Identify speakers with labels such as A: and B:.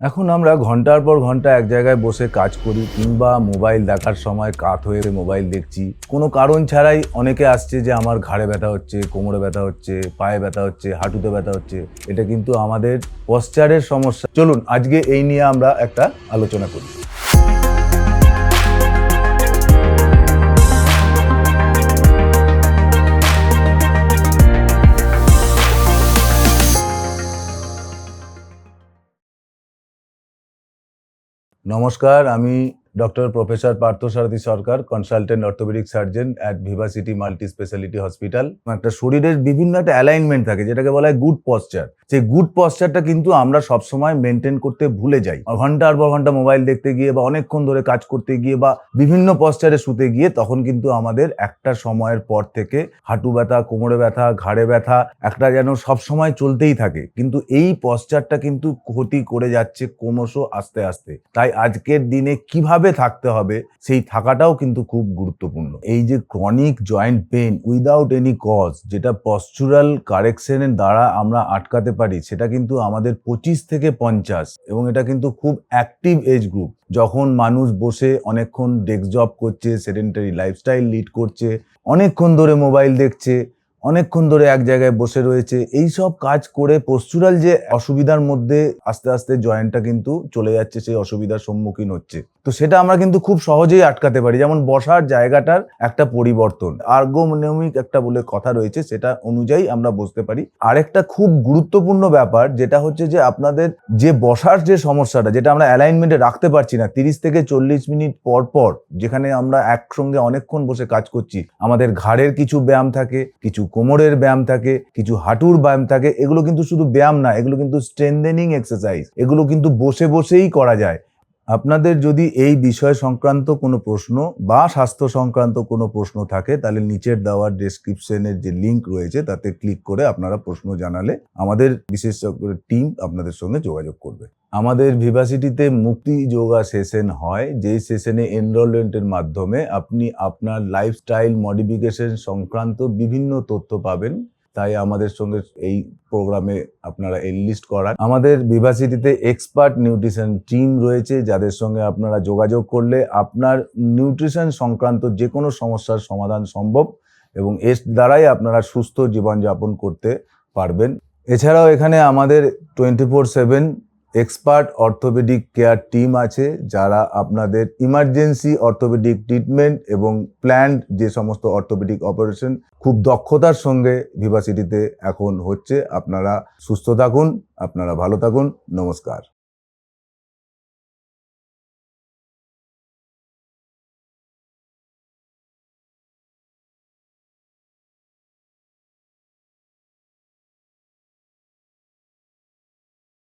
A: এখন আমরা ঘণ্টার পর ঘণ্টা এক জায়গায় বসে কাজ করি, কিংবা মোবাইল দেখার সময় কাত হয়ে মোবাইল দেখছি। কোনো কারণ ছাড়াই অনেকে আসছে যে আমার ঘাড়ে ব্যথা হচ্ছে, কোমরে ব্যথা হচ্ছে, পায়ে ব্যথা হচ্ছে, হাঁটুতে ব্যথা হচ্ছে। এটা কিন্তু আমাদের পশ্চারের সমস্যা। চলুন, আজকে এই নিয়ে আমরা একটা আলোচনা করি। নমস্কার, আমি doctor professor Parthasarathi Sarkar consultant orthopaedic surgeon at Viva city multi speciality hospital একটা শরীরের বিভিন্ন একটা অ্যালাইনমেন্ট থাকে, যেটাকে বলা হয় গুড পশ্চার সেই গুড পশ্চারটা কিন্তু আমরা সবসময় মেনটেন করতে ভুলে যাই। ঘণ্টার পর ঘণ্টা মোবাইল দেখতে গিয়ে বা অনেকক্ষণ ধরে কাজ করতে গিয়ে বা বিভিন্ন পশ্চারে শুতে গিয়ে তখন কিন্তু আমাদের একটা সময়ের পর থেকে হাঁটু ব্যথা, কোমরে ব্যথা, ঘাড়ে ব্যথা একটা যেন সবসময় চলতেই থাকে। কিন্তু এই পশ্চারটা কিন্তু ক্ষতি করে যাচ্ছে ক্রমশ আস্তে আস্তে। তাই আজকের দিনে কীভাবে থাকতে হবে সেই থাকাটাও কিন্তু খুব গুরুত্বপূর্ণ। এই যে chronic joint pain without any cause যেটা পশ্চুরাল কারেকশনের দ্বারা আমরা আটকাতে পারি সেটা কিন্তু আমাদের পঁচিশ থেকে পঞ্চাশ, এবং এটা কিন্তু খুব অ্যাক্টিভ এজ গ্রুপ যখন মানুষ বসে অনেকক্ষণ ডেস্ক জব করছে সেডেন্টারি লাইফস্টাইল লিড করছে, অনেকক্ষণ ধরে মোবাইল দেখছে অনেকক্ষণ ধরে এক জায়গায় বসে রয়েছে। এই সব কাজ করে পস্তুরাল যে অসুবিধার মধ্যে আস্তে আস্তে জয়েন্টটা কিন্তু চলে যাচ্ছে, সেই অসুবিধার সম্মুখীন হচ্ছে। তো সেটা আমরা কিন্তু খুব সহজেই আটকাতে পারি। যেমন বসার জায়গাটার একটা পরিবর্তন আর্গোনমিক একটা বলে কথা রয়েছে, সেটা অনুযায়ী আমরা বসতে পারি। আরেকটা খুব গুরুত্বপূর্ণ ব্যাপার, যেটা হচ্ছে যে আপনাদের যে বসার যে সমস্যাটা, যেটা আমরা অ্যালাইনমেন্টে রাখতে পারছি না, তিরিশ থেকে চল্লিশ মিনিট পর পর, যেখানে আমরা একসঙ্গে অনেকক্ষণ বসে কাজ করছি, আমাদের ঘাড়ের কিছু ব্যায়াম থাকে, কিছু কোমরের ব্যায়াম থাকে, কিছু হাঁটুর ব্যায়াম থাকে, এগুলো কিন্তু শুধু ব্যায়াম না, এগুলো কিন্তু স্ট্রেন্দেনিং এক্সারসাইজ এগুলো কিন্তু বসে বসেই করা যায়। আপনাদের যদি এই বিষয় সংক্রান্ত কোনো প্রশ্ন বা স্বাস্থ্য সংক্রান্ত কোনো প্রশ্ন থাকে, তাহলে নিচের দেওয়ার ডেসক্রিপশনের যে লিংক রয়েছে, তাতে ক্লিক করে আপনারা প্রশ্ন জানালে আমাদের বিশেষজ্ঞ টিম আপনাদের সঙ্গে যোগাযোগ করবে। আমাদের ভিভাসিটিতে মুক্তি যোগা সেশন হয়, যেই সেশনে এনরোলমেন্টের মাধ্যমে আপনি আপনার লাইফস্টাইল মডিফিকেশন সংক্রান্ত বিভিন্ন তথ্য পাবেন। তাই আমাদের সঙ্গে এই প্রোগ্রামে আপনারা এনলিস্ট করান। আমাদের বিভাসিটিতে এক্সপার্ট নিউট্রিশন টিম রয়েছে, যাদের সঙ্গে আপনারা যোগাযোগ করলে আপনার নিউট্রিশন সংক্রান্ত যে কোনো সমস্যার সমাধান সম্ভব এবং এর দ্বারাই আপনারা সুস্থ জীবনযাপন করতে পারবেন। এছাড়াও এখানে আমাদের twenty four seven expert orthopaedic care team আছে যারা আপনাদের ইমার্জেন্সি অর্থোপেডিক ট্রিটমেন্ট এবং প্ল্যান্ড যে সমস্ত অর্থোপেডিক অপারেশন খুব দক্ষতার সঙ্গে ভিভাসিটিতে এখন হচ্ছে। আপনারা সুস্থ থাকুন, আপনারা ভালো থাকুন। নমস্কার।